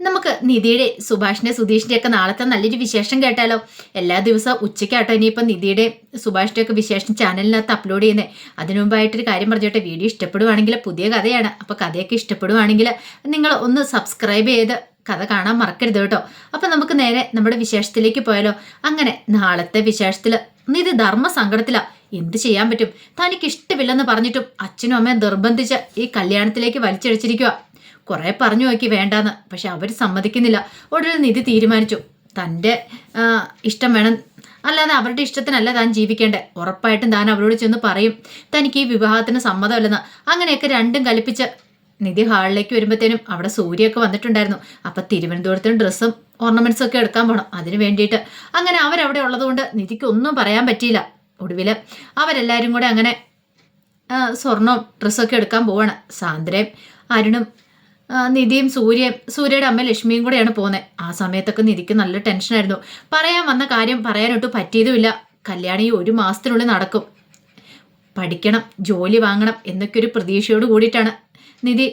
നമുക്ക് നിധിയുടെ സുഭാഷിന്റെ സുധീഷിന്റെ ഒക്കെ നാളത്തെ നല്ലൊരു വിശേഷം കേട്ടാലോ? എല്ലാ ദിവസവും ഉച്ചയ്ക്കാട്ടോ ഇനിയിപ്പോൾ നിധിയുടെ സുഭാഷിന്റെ ഒക്കെ വിശേഷം ചാനലിനകത്ത് അപ്ലോഡ് ചെയ്യുന്നത് അതിനു മുമ്പായിട്ടൊരു കാര്യം പറഞ്ഞോട്ടെ വീഡിയോ ഇഷ്ടപ്പെടുവാണെങ്കിൽ പുതിയ കഥയാണ്. അപ്പോൾ കഥയൊക്കെ ഇഷ്ടപ്പെടുവാണെങ്കിൽ നിങ്ങൾ ഒന്ന് സബ്സ്ക്രൈബ് ചെയ്ത് കഥ കാണാൻ മറക്കരുത് കേട്ടോ. അപ്പം നമുക്ക് നേരെ നമ്മുടെ വിശേഷത്തിലേക്ക് പോയാലോ? അങ്ങനെ നാളത്തെ വിശേഷത്തിൽ നിധി ധർമ്മ സങ്കടത്തിലാ എന്ത് ചെയ്യാൻ പറ്റും? തനിക്ക് ഇഷ്ടമില്ലെന്ന് പറഞ്ഞിട്ടും അച്ഛനും അമ്മയും നിർബന്ധിച്ച് ഈ കല്യാണത്തിലേക്ക് വലിച്ചഴിച്ചിരിക്കുക കുറെ പറഞ്ഞു നോക്കി വേണ്ടാന്ന്. പക്ഷെ അവർ സമ്മതിക്കുന്നില്ല. ഒടുവിൽ നിധി തീരുമാനിച്ചു. തന്റെ ഇഷ്ടം വേണം. അല്ലാതെ അവരുടെ ഇഷ്ടത്തിനല്ല താൻ ജീവിക്കേണ്ടത് ഉറപ്പായിട്ടും താൻ അവരോട് ചെന്ന് പറയും. തനിക്ക് ഈ വിവാഹത്തിന് സമ്മതമല്ലെന്ന്. അങ്ങനെയൊക്കെ രണ്ടും കൽപ്പിച്ച് നിധി ഹാളിലേക്ക് വരുമ്പോഴത്തേനും അവിടെ സൂര്യൊക്കെ വന്നിട്ടുണ്ടായിരുന്നു. അപ്പം തിരുവനന്തപുരത്തിന് ഡ്രസ്സും ഓർണമെന്റ്സും ഒക്കെ എടുക്കാൻ പോകണം അതിന് വേണ്ടിയിട്ട്. അങ്ങനെ അവരവിടെ ഉള്ളതുകൊണ്ട് നിധിക്ക് ഒന്നും പറയാൻ പറ്റിയില്ല. ഒടുവിൽ അവരെല്ലാവരും കൂടെ അങ്ങനെ സ്വർണവും ഡ്രസ്സൊക്കെ എടുക്കാൻ പോവാണ്. സാന്ദ്രയും അരുണും നിധിയും സൂര്യയും സൂര്യയുടെ അമ്മ ലക്ഷ്മിയും കൂടെയാണ് പോകുന്നത് ആ സമയത്തൊക്കെ നിധിക്ക് നല്ല ടെൻഷനായിരുന്നു പറയാൻ വന്ന കാര്യം പറയാനൊട്ട് പറ്റിയതുമില്ല. കല്യാണം ഈ ഒരു മാസത്തിനുള്ളിൽ നടക്കും. പഠിക്കണം ജോലി വാങ്ങണം എന്നൊക്കെ ഒരു പ്രതീക്ഷയോട് കൂടിയിട്ടാണ് നിധി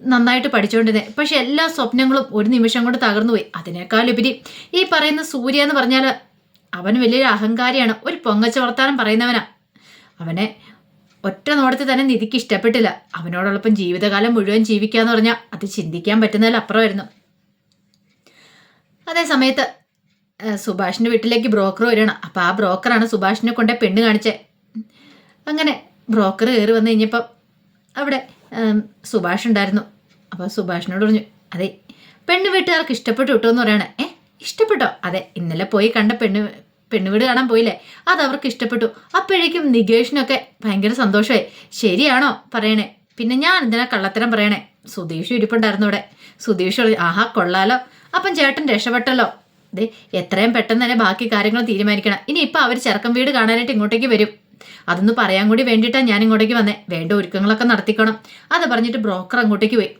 നന്നായിട്ട് പഠിച്ചുകൊണ്ടിരുന്നത് പക്ഷെ എല്ലാ സ്വപ്നങ്ങളും ഒരു നിമിഷം കൊണ്ട് തകർന്നുപോയി. അതിനേക്കാൾ ഉപരി ഈ പറയുന്ന സൂര്യ എന്ന് പറഞ്ഞാൽ അവൻ വലിയൊരു അഹങ്കാരിയാണ്. ഒരു പൊങ്ങച്ച വർത്താനം പറയുന്നവനാ. അവനെ ഒറ്റ നോടത്തിൽ തന്നെ നിധിക്ക് ഇഷ്ടപ്പെട്ടില്ല. അവനോടൊപ്പം ജീവിതകാലം മുഴുവൻ ജീവിക്കാന്ന് പറഞ്ഞാൽ അത് ചിന്തിക്കാൻ പറ്റുന്നതിൽ അപ്പുറമായിരുന്നു. അതേ സമയത്ത് സുഭാഷിന്റെ വീട്ടിലേക്ക് ബ്രോക്കർ വരികയാണ്. അപ്പോൾ ആ ബ്രോക്കറാണ് സുഭാഷിനെ കൊണ്ടേ പെണ്ണ് കാണിച്ചേ. അങ്ങനെ ബ്രോക്കർ കയറി വന്നു കഴിഞ്ഞപ്പം അവിടെ സുഭാഷ് ഉണ്ടായിരുന്നു. അപ്പോൾ സുഭാഷിനോട് പറഞ്ഞു അതെ പെണ്ണ് വീട്ടുകാർക്ക് ഇഷ്ടപ്പെട്ടു കിട്ടുമെന്ന് പറയണേ. ഏ ഇഷ്ടപ്പെട്ടോ? അതെ ഇന്നലെ പോയി കണ്ട പെണ്ണ് പെണ്ണുവീട് കാണാൻ പോയില്ലേ? അത് അവർക്ക് ഇഷ്ടപ്പെട്ടു. അപ്പോഴേക്കും നികേഷിനൊക്കെ ഭയങ്കര സന്തോഷമായി. ശരിയാണോ പറയണേ? പിന്നെ ഞാൻ എന്തിനാ കള്ളത്തരം പറയണേ? സുധീഷ് ഇരിപ്പുണ്ടായിരുന്നു ഇവിടെ സുധീഷ് ആഹാ കൊള്ളാലോ. അപ്പം ചേട്ടൻ രക്ഷപ്പെട്ടല്ലോ. ദേ എത്രയും പെട്ടെന്ന് തന്നെ ബാക്കി കാര്യങ്ങൾ തീരുമാനിക്കണം. ഇനി ഇപ്പം അവർ ചെറുക്കം വീട് കാണാനായിട്ട് ഇങ്ങോട്ടേക്ക് വരും. അതൊന്ന് പറയാൻ കൂടി വേണ്ടിയിട്ടാണ് ഞാൻ ഇങ്ങോട്ടേക്ക് വന്നേ. വേണ്ട ഒരുക്കങ്ങളൊക്കെ നടത്തിക്കണം. അത് പറഞ്ഞിട്ട് ബ്രോക്കർ അങ്ങോട്ടേക്ക് പോയി.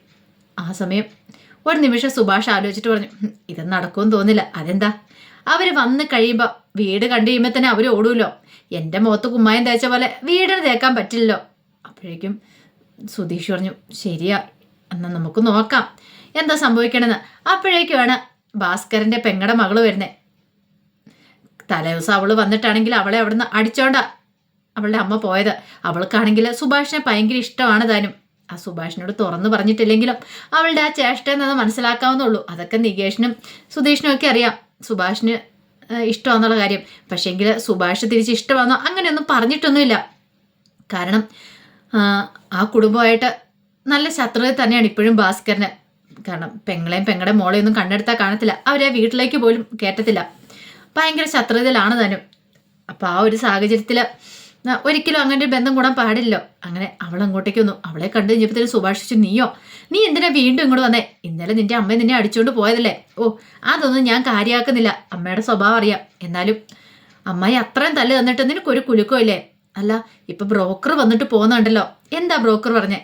ആ സമയം ഒരു നിമിഷം സുഭാഷ് ആലോചിച്ചിട്ട് പറഞ്ഞു ഇത് നടക്കുമെന്ന് തോന്നില്ല അതെന്താ? അവർ വന്ന് കഴിയുമ്പോൾ വീട് കണ്ടു കഴിയുമ്പോൾ തന്നെ അവർ ഓടുമല്ലോ എന്റെ മുഖത്ത് കുമ്മായം തേച്ച പോലെ വീടിന് തേക്കാൻ പറ്റില്ലല്ലോ. അപ്പോഴേക്കും സുധീഷ് പറഞ്ഞു ശരിയാ എന്നാൽ നമുക്ക് നോക്കാം. എന്താ സംഭവിക്കണമെന്ന് അപ്പോഴേക്കുമാണ് ഭാസ്കരന്റെ പെങ്ങടെ മകൾ വരുന്നത് തലേദിവസം അവൾ വന്നിട്ടാണെങ്കിൽ അവളെ അവിടുന്ന് അടിച്ചോണ്ട അവളുടെ അമ്മ പോയത്. അവൾക്കാണെങ്കിൽ സുഭാഷിനെ ഭയങ്കര ഇഷ്ടമാണ് താനും. ആ സുഭാഷിനോട് തുറന്നു പറഞ്ഞിട്ടില്ലെങ്കിലും അവളുടെ ആ ചേഷ്ട എന്നത് മനസ്സിലാക്കാവുന്നുള്ളൂ അതൊക്കെ നികേഷിനും സുധീഷിനും ഒക്കെ അറിയാം. സുഭാഷിന് ഇഷ്ടമാണെന്നുള്ള കാര്യം. പക്ഷേങ്കിൽ സുഭാഷ് തിരിച്ച് ഇഷ്ടമാണോ അങ്ങനെയൊന്നും പറഞ്ഞിട്ടൊന്നുമില്ല. കാരണം ആ കുടുംബമായിട്ട് നല്ല ശത്രുത തന്നെയാണ് ഇപ്പോഴും ഭാസ്കരന്. കാരണം പെങ്ങളെയും പെങ്ങളുടെ മോളെയും ഒന്നും കണ്ടെടുത്താൽ കാണത്തില്ല. അവരെ വീട്ടിലേക്ക് പോലും കയറ്റത്തില്ല ഭയങ്കര ശത്രുതയിലാണ് താനും അപ്പോൾ ആ ഒരു സാഹചര്യത്തിൽ ഒരിക്കലും അങ്ങനെ ഒരു ബന്ധം കൂടാൻ പാടില്ല. അങ്ങനെ അവൾ അങ്ങോട്ടേക്ക് വന്നു. അവളെ കണ്ടു കഴിഞ്ഞപ്പോഴത്തേക്ക് സുഭാഷിച്ചു നീയോ? നീ എന്തിനാ വീണ്ടും ഇങ്ങോട്ട് വന്നേ? ഇന്നലെ നിന്റെ അമ്മ നിന്നെ അടിച്ചുകൊണ്ട് പോയതല്ലേ? ഓ അതൊന്നും ഞാൻ കാര്യമാക്കുന്നില്ല അമ്മയുടെ സ്വഭാവം അറിയാം. എന്നാലും അമ്മായി അത്രയും തല്ല് തന്നിട്ട് നിനക്കൊരു കുലുക്കോ ഇല്ലേ? അല്ല ഇപ്പൊ ബ്രോക്കർ വന്നിട്ട് പോകുന്നുണ്ടല്ലോ. എന്താ ബ്രോക്കർ പറഞ്ഞേ?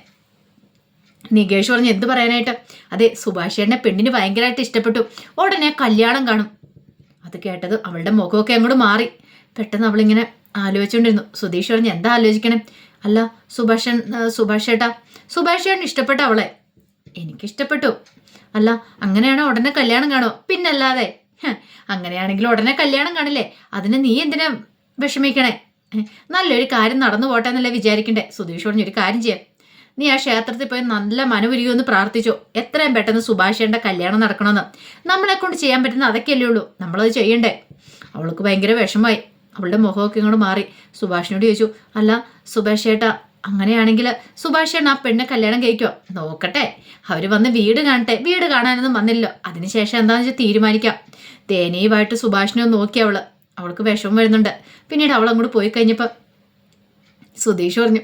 നികേഷ് പറഞ്ഞു എന്ത് പറയാനായിട്ട്? അതെ സുഭാഷേട്ടനെ പെണ്ണിന് ഭയങ്കരമായിട്ട് ഇഷ്ടപ്പെട്ടു. ഉടനെ കല്യാണം കാണും. അത് കേട്ടത് അവളുടെ മുഖമൊക്കെ അങ്ങോട്ട് മാറി. പെട്ടെന്ന് അവളിങ്ങനെ ആലോചിച്ചുകൊണ്ടിരുന്നു. സുധീഷ് പറഞ്ഞു എന്താ ആലോചിക്കണേ? അല്ല സുഭാഷൻ സുഭാഷ് ചേട്ടാ സുഭാഷ് ചേട്ടൻ ഇഷ്ടപ്പെട്ട അവളെ. എനിക്കിഷ്ടപ്പെട്ടു അല്ല അങ്ങനെയാണോ ഉടനെ കല്യാണം കാണോ പിന്നല്ലാതെ. അങ്ങനെയാണെങ്കിൽ ഉടനെ കല്യാണം കാണില്ലേ? അതിന് നീ എന്തിനാ വിഷമിക്കണേ? നല്ലൊരു കാര്യം നടന്നു പോട്ടെ എന്നല്ലേ വിചാരിക്കണ്ടേ? സുധീഷ് പറഞ്ഞു ഒരു കാര്യം ചെയ്യാം. നീ ആ ക്ഷേത്രത്തിൽ പോയി നല്ല മനപുരിയൊന്ന് പ്രാർത്ഥിച്ചോ. എത്രയും പെട്ടെന്ന് സുഭാഷേണ്ട കല്യാണം നടക്കണമെന്ന്. നമ്മളെ കൊണ്ട് ചെയ്യാൻ പറ്റുന്ന അതൊക്കെയല്ലേ ഉള്ളൂ. നമ്മളത് ചെയ്യണ്ടേ? അവൾക്ക് ഭയങ്കര വിഷമമായി. അവളുടെ മുഖമൊക്കെ ഇങ്ങോട്ട് മാറി. സുഭാഷിനോട് ചോദിച്ചു അല്ല സുഭാഷ് അങ്ങനെയാണെങ്കിൽ സുഭാഷ് ആ പെണ്ണെ കല്യാണം കഴിക്കോ നോക്കട്ടെ അവർ വന്ന് വീട് കാണട്ടെ വീട് കാണാനൊന്നും വന്നില്ല അതിനുശേഷം എന്താണെന്ന് വെച്ചാൽ തീരുമാനിക്കാം. ദയനീയമായിട്ട് സുഭാഷിനെ നോക്കി അവൾ. അവൾക്ക് വിഷമം വരുന്നുണ്ട്. പിന്നീട് അവൾ അങ്ങോട്ട് പോയി കഴിഞ്ഞപ്പോൾ സുധീഷ് പറഞ്ഞു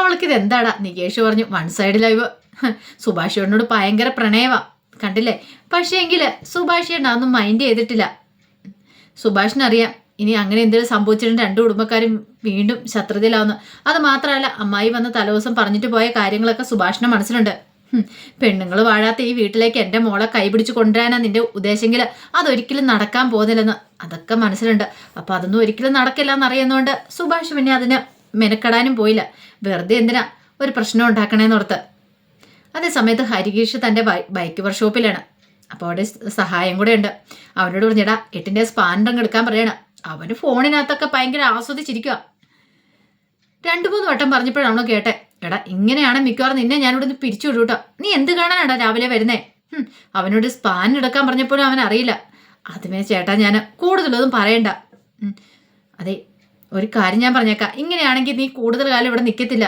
അവൾക്ക് ഇത് എന്താടാ? നികേഷ് പറഞ്ഞു വൺ സൈഡ് ലൈവ്. സുഭാഷ് ഭയങ്കര പ്രണയവാ. കണ്ടില്ലേ? പക്ഷേ എങ്കിൽ സുഭാഷ് ചേട്ടൻ അതൊന്നും മൈൻഡ് ചെയ്തിട്ടില്ല. സുഭാഷിനറിയാം ഇനി അങ്ങനെ എന്തെങ്കിലും സംഭവിച്ചിട്ടുണ്ട് രണ്ട് കുടുംബക്കാരും വീണ്ടും ശത്രുതയിലാവുന്നു. അത് മാത്രമല്ല അമ്മായി വന്ന തലേദിവസം പറഞ്ഞിട്ട് പോയ കാര്യങ്ങളൊക്കെ സുഭാഷിന്റെ മനസ്സിലുണ്ട്. പെണ്ണുങ്ങൾ വാഴാത്ത ഈ വീട്ടിലേക്ക് എന്റെ മോളെ കൈപിടിച്ച് കൊണ്ടുവരാനാ നിന്റെ ഉദ്ദേശമെങ്കിൽ അതൊരിക്കലും നടക്കാൻ പോകുന്നില്ലെന്ന് അതൊക്കെ മനസ്സിലുണ്ട്. അപ്പോൾ അതൊന്നും ഒരിക്കലും നടക്കില്ല എന്നറിയുന്നതുകൊണ്ട് സുഭാഷ് പിന്നെ അതിന് മെനക്കെടാനും പോയില്ല. വെറുതെ എന്തിനാ ഒരു പ്രശ്നം ഉണ്ടാക്കണേന്ന് ഓർത്ത്. അതേ സമയത്ത് ഹരികേഷ് തന്റെ ബൈക്ക് വർക്ക്ഷോപ്പിലാണ്. അപ്പോൾ അവിടെ സഹായം കൂടെ ഉണ്ട്. അവനോട് പറഞ്ഞിടാ എട്ടിന്റെ സ്പാൻഡങ് എടുക്കാൻ പറയണം. അവന് ഫോണിനകത്തൊക്കെ ഭയങ്കര ആസ്വദിച്ചിരിക്കുക രണ്ടു മൂന്ന് വട്ടം പറഞ്ഞപ്പോഴാണോ കേട്ടെ. എടാ ഇങ്ങനെയാണ് മിക്കവാറും നിന്നെ ഞാനിവിടെ നിന്ന് പിരിച്ചു വിടൂട്ടോ നീ എന്ത് കാണാനാടാ രാവിലെ വരുന്നേ? അവനോട് സ്പാൻ എടുക്കാൻ പറഞ്ഞപ്പോഴും അവൻ അറിയില്ല. അതുമേ ചേട്ടാ ഞാൻ കൂടുതലൊന്നും പറയണ്ട. അതെ ഒരു കാര്യം ഞാൻ പറഞ്ഞേക്കാം. ഇങ്ങനെയാണെങ്കിൽ നീ കൂടുതൽ കാലം ഇവിടെ നിൽക്കത്തില്ല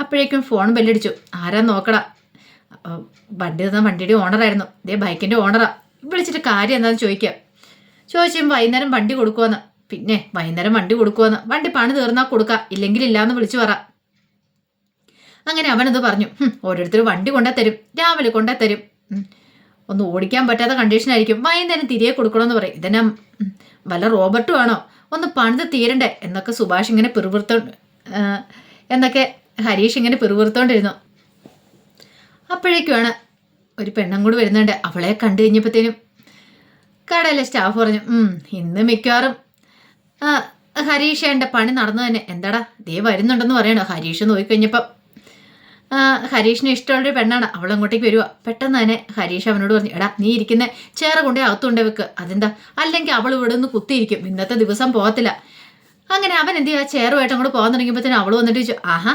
അപ്പോഴേക്കും ഫോൺ ബെല്ലടിച്ചു. ആരാ നോക്കടാ. വണ്ടി തന്ന വണ്ടിയുടെ ഓണറായിരുന്നു ഇതേ ബൈക്കിന്റെ ഓണറാ വിളിച്ചിട്ട് കാര്യം എന്താണെന്ന് ചോദിക്കുക ചോദിച്ചും വൈകുന്നേരം വണ്ടി കൊടുക്കുമെന്ന് പിന്നെ വൈകുന്നേരം വണ്ടി കൊടുക്കുമെന്ന് വണ്ടി പണി തീർന്നാൽ കൊടുക്കാം. ഇല്ലെങ്കിൽ ഇല്ലാന്ന് വിളിച്ചു പറ. അങ്ങനെ അവനത് പറഞ്ഞു. "ഹും, ഓരോരുത്തർ വണ്ടി കൊണ്ടേ തരും. രാവിലെ കൊണ്ടേ തരും. ഒന്ന് ഓടിക്കാൻ പറ്റാത്ത കണ്ടീഷനായിരിക്കും വൈകുന്നേരം തിരികെ കൊടുക്കണമെന്ന് പറയും. ഇതന്നെ വല്ല റോബർട്ടും ആണോ ഒന്ന് പണിത് തീരണ്ടേ? എന്നൊക്കെ സുഭാഷ് ഇങ്ങനെ പിറുപിറുത്തോ എന്നൊക്കെ ഹരീഷ് ഇങ്ങനെ പിറുപിറുത്തോണ്ടിരുന്നു. അപ്പോഴേക്കുമാണ് ഒരു പെണ്ണും കൂടി വരുന്നുണ്ട്. അവളെ കണ്ടു കഴിഞ്ഞപ്പോഴത്തേനും കടയിലെ സ്റ്റാഫ് പറഞ്ഞു ഇന്ന് മിക്കവാറും ഹരീഷ് എന്റെ പണി നടന്നു തന്നെ. എന്താടാ ദേ വരുന്നുണ്ടെന്ന് പറയണോ? ഹരീഷ് നോക്കിക്കഴിഞ്ഞപ്പം ഹരീഷിന് ഇഷ്ടമുള്ളൊരു പെണ്ണാണ് അവൾ അങ്ങോട്ടേക്ക് വരുവാ. പെട്ടെന്ന് തന്നെ ഹരീഷ് അവനോട് പറഞ്ഞു എടാ നീ ഇരിക്കുന്ന ചേറ് കൊണ്ടേ അകത്തുണ്ടേ വെക്ക് അതെന്താ? അല്ലെങ്കിൽ അവൾ ഇവിടെ നിന്ന് കുത്തിയിരിക്കും ഇന്നത്തെ ദിവസം പോകത്തില്ല. അങ്ങനെ അവൻ എന്ത് ചെയ്യുക ചേറുമായിട്ട് അങ്ങോട്ട് പോകാൻ തുടങ്ങിയപ്പോഴത്തേനും അവൾ വന്നിട്ട് ചോദിച്ചു ആഹാ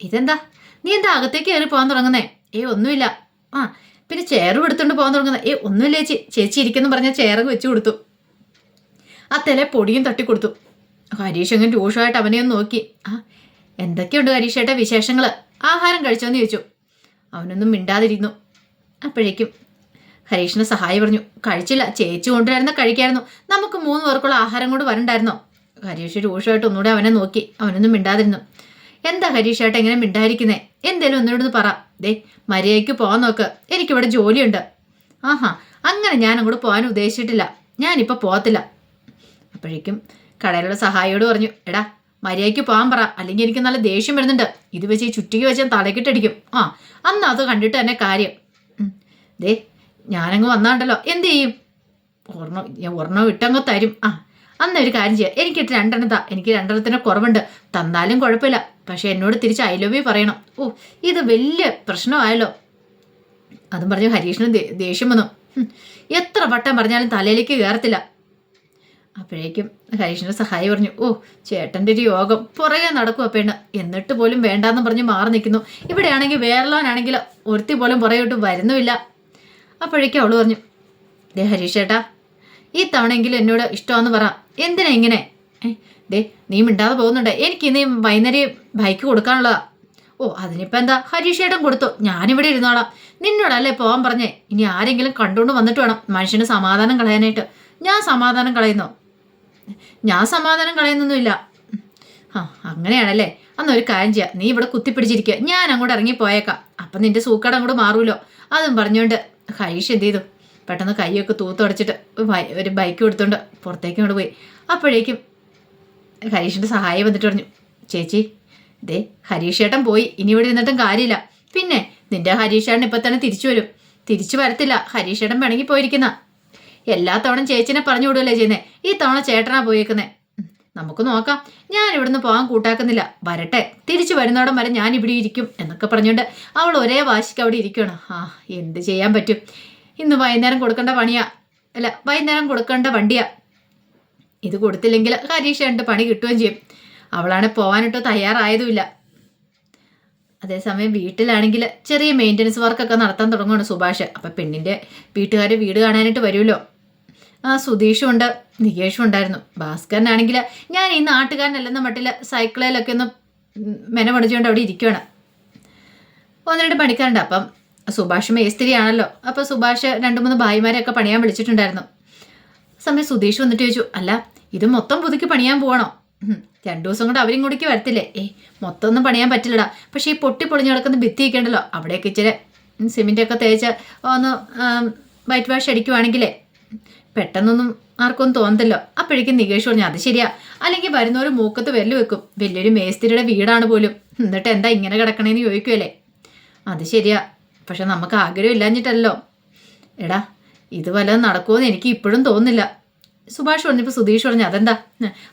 ഇതെന്താ? നീ എന്താ അകത്തേക്ക് കയറി പോകാൻ തുടങ്ങുന്നേ? ഏ ഒന്നുമില്ല. ആ പിന്നെ ചെയറും എടുത്തുകൊണ്ട് പോകാൻ തുടങ്ങുന്നത് ഏ ഒന്നുമില്ല ചേച്ചി ചേച്ചി ഇരിക്കുന്നു പറഞ്ഞാൽ ചെയറൊക്കെ വെച്ച് കൊടുത്തു. ആ തല പൊടിയും തട്ടി കൊടുത്തു. ഹരീഷ് അങ്ങനെ രൂക്ഷമായിട്ട് അവനെ ഒന്ന് നോക്കി. ആ എന്തൊക്കെയുണ്ട് ഹരീഷേട്ട വിശേഷങ്ങൾ ആഹാരം കഴിച്ചോന്ന് ചോദിച്ചു. അവനൊന്നും മിണ്ടാതിരുന്നു. അപ്പോഴേക്കും ഹരീഷിന് സഹായം പറഞ്ഞു. കഴിച്ചില്ല ചേച്ചി കൊണ്ടുവരുന്ന കഴിക്കായിരുന്നു. നമുക്ക് മൂന്ന് പേർക്കുള്ള ആഹാരം കൊണ്ട് വരണ്ടായിരുന്നോ? ഹരീഷ് രൂക്ഷമായിട്ട് ഒന്നുകൂടെ അവനെ നോക്കി. അവനൊന്നും മിണ്ടാതിരുന്നു. എന്താ ഹരീഷേട്ട ഇങ്ങനെ മിണ്ടായിരിക്കുന്നേ? എന്തേലും ഒന്നിനോട് പറ. ദേ മര്യാദയ്ക്ക് പോകാൻ നോക്ക്. എനിക്കിവിടെ ജോലിയുണ്ട്. ആഹാ അങ്ങനെ ഞാൻ അങ്ങോട്ട് പോകാൻ ഉദ്ദേശിച്ചിട്ടില്ല. ഞാനിപ്പോൾ പോകത്തില്ല അപ്പോഴേക്കും കടയിലുള്ള സഹായിയോട് പറഞ്ഞു എടാ മര്യാദയ്ക്ക് പോകാൻ പറ. അല്ലെങ്കിൽ എനിക്ക് നല്ല ദേഷ്യം വരുന്നുണ്ട്. ഇത് വെച്ച് ഈ ചുറ്റിക്ക് വെച്ച് ഞാൻ തലക്കിട്ടടിക്കും ആ അന്ന് അത് കണ്ടിട്ട് തന്നെ കാര്യം. ദേ ഞാനങ്ങ് വന്നാണ്ടല്ലോ. എന്ത് ചെയ്യും? ഒരെണ്ണം ഞാൻ ഒരെണ്ണം ഇട്ടങ്ങ് തരും. ആ അന്ന് ഒരു കാര്യം ചെയ്യാം. എനിക്കിട്ട് രണ്ടെണ്ണം താ എനിക്ക് രണ്ടെണ്ണത്തിന് കുറവുണ്ട്. തന്നാലും കുഴപ്പമില്ല. പക്ഷെ എന്നോട് തിരിച്ച് ഐ ലവ് യു പറയണം. ഓ ഇത് വലിയ പ്രശ്നമായല്ലോ. അതും പറഞ്ഞു ഹരീഷിന് ദേഷ്യം വന്നു. എത്ര വട്ടം പറഞ്ഞാലും തലയിലേക്ക് കയറത്തില്ല. അപ്പോഴേക്കും ഹരീഷിന്റെ സഹായി പറഞ്ഞു ഓ ചേട്ടന്റെ ഒരു യോഗം പുറകെ നടക്കും പെണ്ണ്. എന്നിട്ട് പോലും വേണ്ടാന്ന് പറഞ്ഞ് മാറി നിൽക്കുന്നു. ഇവിടെയാണെങ്കിൽ വേറെല്ലാനാണെങ്കിൽ ഒരുത്തി പോലും പുറകോട്ട് വരുന്നുമില്ല. അപ്പോഴേക്കും അവൾ പറഞ്ഞു ദേ ഹരീഷ് ചേട്ടാ ഈ തവണയെങ്കിലും എന്നോട് ഇഷ്ടമാണെന്ന് പറ. എന്തിനാ ഇങ്ങനെ? ദേ നീ മിണ്ടാതെ പോകുന്നുണ്ട്. എനിക്ക് ഇന്ന് വൈകുന്നേരം ബൈക്ക് കൊടുക്കാനുള്ളതാ. ഓ അതിനിപ്പോൾ എന്താ? ഹരീഷേട്ടം കൊടുത്തു. ഞാനിവിടെ ഇരുന്നോളാം. നിന്നോടല്ലേ പോകാൻ പറഞ്ഞേ? ഇനി ആരെങ്കിലും കണ്ടുകൊണ്ട് വന്നിട്ട് വേണം മനുഷ്യന് സമാധാനം കളയാനായിട്ട്. ഞാൻ സമാധാനം കളയുന്നു? ഞാൻ സമാധാനം കളയുന്നൊന്നുമില്ല. ആ അങ്ങനെയാണല്ലേ? അന്ന് ഒരു കാര്യം ചെയ്യാം. നീ ഇവിടെ കുത്തിപ്പിടിച്ചിരിക്കുക. ഞാൻ അങ്ങോട്ട് ഇറങ്ങി പോയേക്കാം. അപ്പം നിന്റെ സൂക്കട അങ്ങോട്ട് മാറൂലോ? അതും പറഞ്ഞുകൊണ്ട് ഹരീഷ് എന്ത് ചെയ്തു? പെട്ടെന്ന് കൈയൊക്കെ തൂത്തുടച്ചിട്ട് ഒരു ബൈക്ക് കൊടുത്തോണ്ട് പുറത്തേക്ക് അങ്ങോട്ട് പോയി. അപ്പോഴേക്കും ഹരീഷിന്റെ സഹായം വന്നിട്ട് പറഞ്ഞു ചേച്ചി ദേ ഹരീഷ് ചേട്ടൻ പോയി. ഇനി ഇവിടെ ഇരുന്നിട്ടും കാര്യമില്ല. പിന്നെ നിന്റെ ഹരീഷ് ചേട്ടൻ ഇപ്പം തന്നെ തിരിച്ചു വരും. തിരിച്ചു വരത്തില്ല. ഹരീഷ് ചേട്ടൻ പിണങ്ങി പോയിരിക്കുന്ന. എല്ലാ തവണ ചേച്ചിനെ പറഞ്ഞു വിടുകയല്ലേ ചെയ്യുന്നത് ഈ തവണ ചേട്ടനാ പോയേക്കുന്നത് നമുക്ക് നോക്കാം. ഞാൻ ഇവിടുന്ന് പോകാൻ കൂട്ടാക്കുന്നില്ല. വരട്ടെ. തിരിച്ചു വരുന്നോടം വരെ ഞാൻ ഇവിടെ ഇരിക്കും എന്നൊക്കെ പറഞ്ഞുകൊണ്ട് അവൾ ഒരേ വാശിക്ക് അവിടെ ഇരിക്കുകയാണ് ആ എന്ത് ചെയ്യാൻ പറ്റും? ഇന്ന് വൈകുന്നേരം കൊടുക്കേണ്ട പണിയാ. അല്ല വൈകുന്നേരം കൊടുക്കേണ്ട വണ്ടിയാ. ഇത് കൊടുത്തില്ലെങ്കിൽ ഹരീഷ് രണ്ട് പണി കിട്ടുകയും ചെയ്യും. അവളാണ് പോവാനിട്ടോ തയ്യാറായതുമില്ല. അതേസമയം വീട്ടിലാണെങ്കിൽ ചെറിയ മെയിന്റനൻസ് വർക്കൊക്കെ നടത്താൻ തുടങ്ങുകയാണ് സുഭാഷ്. അപ്പം പെണ്ണിന്റെ വീട്ടുകാർ വീട് കാണാനായിട്ട് വരുമല്ലോ. ആ സുധീഷും ഉണ്ട് നികേഷും ഉണ്ടായിരുന്നു. ഭാസ്കരനാണെങ്കിൽ ഞാൻ ഈ നാട്ടുകാരനല്ലെന്ന മട്ടിൽ സൈക്കിളിലൊക്കെ ഒന്ന് ഉം, മെന അവിടെ ഇരിക്കുകയാണ് ഒന്ന് രണ്ട് പണിക്കാരുണ്ട്. അപ്പം സുഭാഷ് മേസ്ത്രിയാണല്ലോ. അപ്പോൾ സുഭാഷ് രണ്ട് മൂന്ന് ഭായിമാരെയൊക്കെ പണിയാൻ വിളിച്ചിട്ടുണ്ടായിരുന്നു. സമയം സുധീഷ് വന്നിട്ട് ചോദിച്ചു അല്ല ഇത് മൊത്തം പുതുക്കി പണിയാൻ പോകണോ രണ്ടു ദിവസം കൊണ്ട് അവരും കൂടിക്ക് വരത്തില്ലേ? ഏ മൊത്തം ഒന്നും പണിയാൻ പറ്റില്ലടാ. പക്ഷേ ഈ പൊട്ടി പൊളിഞ്ഞു കിടക്കുന്ന ഭിത്തിയൊക്കെ ഉണ്ടല്ലോ അവിടെയൊക്കെ ഇച്ചിരി സിമെന്റൊക്കെ തേച്ച് ഒന്ന് വൈറ്റ് വാഷ് അടിക്കുവാണെങ്കിലേ പെട്ടെന്നൊന്നും ആർക്കൊന്നും തോന്നത്തില്ലോ. അപ്പോഴേക്കും നികേഷ് പറഞ്ഞു അത് ശരിയാ. അല്ലെങ്കിൽ വരുന്നവർ മൂക്കത്ത് വെല്ല് വെക്കും. വലിയൊരു മേസ്തിരിയുടെ വീടാണ് പോലും. എന്നിട്ട് എന്താ ഇങ്ങനെ കിടക്കണേന്ന് ചോദിക്കുമല്ലേ അത് ശരിയാ. പക്ഷെ നമുക്ക് ആഗ്രഹം ഇല്ലാഞ്ഞിട്ടല്ലോ. എടാ ഇത് വല്ലതും നടക്കുമെന്ന് എനിക്ക് ഇപ്പോഴും തോന്നുന്നില്ല. സുഭാഷ് പറഞ്ഞപ്പോൾ സുധീഷ് പറഞ്ഞു അതെന്താ?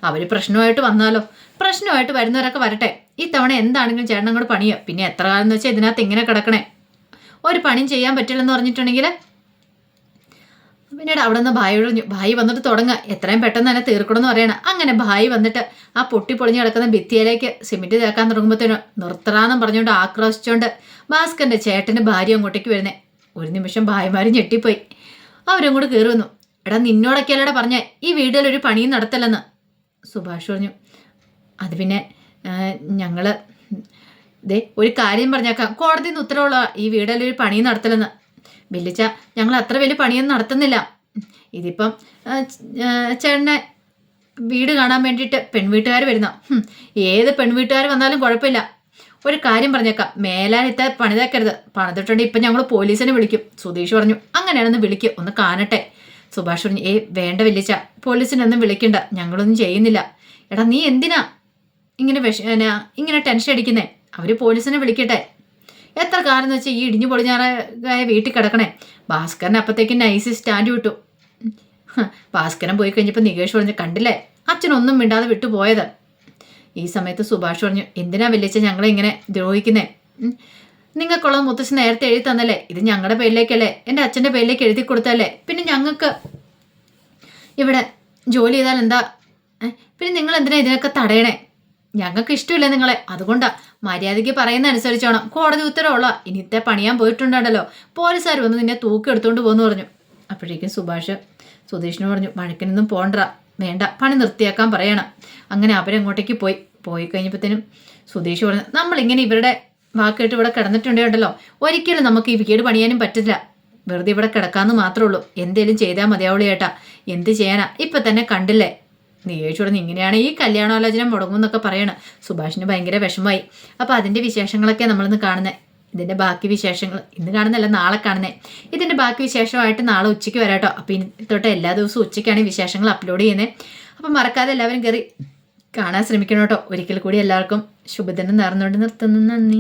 അവർ പ്രശ്നമായിട്ട് വന്നാലോ? പ്രശ്നമായിട്ട് വരുന്നവരൊക്കെ വരട്ടെ. ഈ തവണ എന്താണെങ്കിലും ചേട്ടൻ കൂടെ പണിയോ. പിന്നെ എത്ര കാലം എന്ന് വെച്ചാൽ ഇതിനകത്ത് ഇങ്ങനെ കിടക്കണേ? ഒരു പണിയും ചെയ്യാൻ പറ്റില്ലെന്ന് പറഞ്ഞിട്ടുണ്ടെങ്കിൽ പിന്നീട് അവിടെ നിന്ന് ഭായി ഒഴിഞ്ഞു. ഭായി വന്നിട്ട് തുടങ്ങുക എത്രയും പെട്ടെന്ന് തന്നെ തീർക്കണമെന്ന് പറയണം. അങ്ങനെ ഭായി വന്നിട്ട് ആ പൊട്ടി പൊളിഞ്ഞ് കിടക്കുന്ന ഭിത്തിയിലേക്ക് സിമെന്റ് തേക്കാൻ തുടങ്ങുമ്പോഴത്തേനും നിർത്തറാന്നും പറഞ്ഞുകൊണ്ട് ആക്രോശിച്ചുകൊണ്ട് ഭാസ്കറിന്റെ ചേട്ടന്റെ ഭാര്യ അങ്ങോട്ടേക്ക് വരുന്നേ. ഒരു നിമിഷം ഭായിമാരും ഞെട്ടിപ്പോയി. അവരും കൂടെ കയറി വന്നു. എടാ നിന്നോടൊക്കെയല്ലടാ പറഞ്ഞേ ഈ വീട്ടിൽ ഒരു പണിയും നടത്തല്ലെന്ന്. സുഭാഷ് പറഞ്ഞു അത് പിന്നെ ഞങ്ങൾ ദേ ഒരു കാര്യം പറഞ്ഞേക്കാം. കോടതി നിന്ന് ഉത്തരവുള്ള ഈ വീടല്ല ഒരു പണിയും നടത്തലെന്ന് വില്ലിച്ച ഞങ്ങൾ അത്ര വലിയ പണിയൊന്നും നടത്തുന്നില്ല. ഇതിപ്പം ചേട്ടനെ വീട് കാണാൻ വേണ്ടിയിട്ട് പെൺവീട്ടുകാർ വരുന്ന. ഏത് പെൺവീട്ടുകാർ വന്നാലും കുഴപ്പമില്ല. ഒരു കാര്യം പറഞ്ഞേക്കാം മേലാനിത്ത പണിതേക്കരുത്. പണിതിട്ടുണ്ടെങ്കിൽ ഇപ്പം ഞങ്ങൾ പോലീസിനെ വിളിക്കും. സുധീഷ് പറഞ്ഞു അങ്ങനെയാണെന്ന് വിളിക്കും ഒന്ന് കാണട്ടെ. സുഭാഷ് പറഞ്ഞു ഏ വേണ്ട വില്ലിച്ച പോലീസിനൊന്നും വിളിക്കണ്ട ഞങ്ങളൊന്നും ചെയ്യുന്നില്ല. എടാ നീ എന്തിനാ ഇങ്ങനെ വിഷ ഇങ്ങനെ ടെൻഷൻ അടിക്കുന്നേ? അവർ പോലീസിനെ വിളിക്കട്ടെ. എത്ര കാലം എന്ന് വെച്ചാൽ ഈ ഇടിഞ്ഞു പൊളിഞ്ഞാറായ വീട്ടിൽ കിടക്കണേ? ഭാസ്കരൻ അപ്പത്തേക്ക് നൈസ് സ്റ്റാൻഡ് വിട്ടു. ഭാസ്കരൻ പോയി കഴിഞ്ഞപ്പോൾ നികേഷ് പറഞ്ഞു കണ്ടില്ലേ? അച്ഛനൊന്നും മിണ്ടാതെ വിട്ടു പോയത്. ഈ സമയത്ത് സുഭാഷ് പറഞ്ഞു എന്തിനാ വലിയ ഞങ്ങളെ ഇങ്ങനെ ദ്രോഹിക്കുന്നേ? ഉം. നിങ്ങൾക്കുള്ളത് മുത്തശ്ശി നേരത്തെ എഴുതി തന്നല്ലേ? ഇത് ഞങ്ങളുടെ പേരിലേക്കല്ലേ? എന്റെ അച്ഛന്റെ പേരിലേക്ക് എഴുതി കൊടുത്തല്ലേ? പിന്നെ ഞങ്ങൾക്ക് ഇവിടെ ജോലി ചെയ്താൽ എന്താ? പിന്നെ നിങ്ങൾ എന്തിനാ ഇതിനൊക്കെ തടയണേ? ഞങ്ങൾക്ക് ഇഷ്ടമില്ല നിങ്ങളെ? അതുകൊണ്ടാ മര്യാദയ്ക്ക് പറയുന്ന അനുസരിച്ചോണം കോടതി ഉത്തരവുള്ള ഇനിത്തെ പണിയാൻ പോയിട്ടുണ്ടല്ലോ പോലീസുകാർ വന്ന് നിന്നെ തൂക്കി എടുത്തുകൊണ്ട് പോകുന്നു പറഞ്ഞു. അപ്പോഴേക്കും സുഭാഷ് സുധീഷിന് പറഞ്ഞു വഴക്കിനൊന്നും പോണ്ട വേണ്ട. പണി നിർത്തിയാക്കാൻ പറയണം. അങ്ങനെ അവരങ്ങോട്ടേക്ക് പോയി. പോയി കഴിഞ്ഞപ്പോഴത്തേനും സുധീഷ് പറഞ്ഞു നമ്മളിങ്ങനെ ഇവരുടെ വാക്കേട്ട് ഇവിടെ കിടന്നിട്ടുണ്ടല്ലോ ഒരിക്കലും നമുക്ക് ഈ വീട് പണിയാനും പറ്റില്ല. വെറുതെ ഇവിടെ കിടക്കാമെന്ന് മാത്രമേ ഉള്ളൂ. എന്തേലും ചെയ്താൽ മതിയാവുള്ളൂ ചേട്ടാ. എന്ത് ചെയ്യാനാ? ഇപ്പം തന്നെ കണ്ടില്ലേ? നീ പറഞ്ഞു ഇങ്ങനെയാണ് ഈ കല്യാണാലോചന മുടങ്ങും എന്നൊക്കെ പറയണം. സുഭാഷിന് ഭയങ്കര വിഷമമായി. അപ്പോൾ അതിന്റെ വിശേഷങ്ങളൊക്കെ നമ്മളിന്ന് കാണുന്നത് ഇതിന്റെ ബാക്കി വിശേഷങ്ങൾ ഇന്ന് കാണുന്നല്ല നാളെ കാണുന്നത് ഇതിന്റെ ബാക്കി വിശേഷമായിട്ട് നാളെ ഉച്ചയ്ക്ക് വരാട്ടോ അപ്പോൾ ഇനി തൊട്ട് എല്ലാ ദിവസവും ഉച്ചയ്ക്കാണ് വിശേഷങ്ങൾ അപ്ലോഡ് ചെയ്യുന്നത് അപ്പം മറക്കാതെ എല്ലാവരും കയറി കാണാൻ ശ്രമിക്കണം കേട്ടോ. ഒരിക്കൽ കൂടി എല്ലാവർക്കും ശുഭദിനം നേർന്നുകൊണ്ട് നിർത്തുന്നു. നന്ദി.